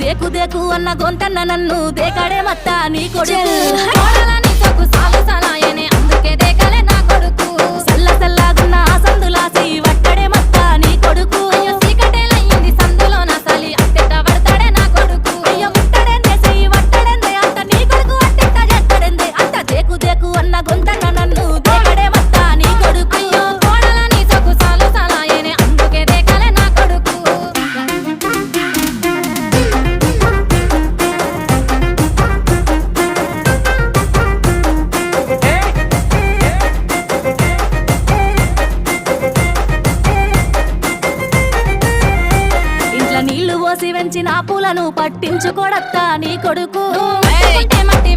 దేకు దేకు అన్న గొంతన్న నన్ను దేకాడే మత్త నీ కొడుకు. పోసి వెంచిన పూలను పట్టించుకోడత్తా నీ కొడుకు. మట్టి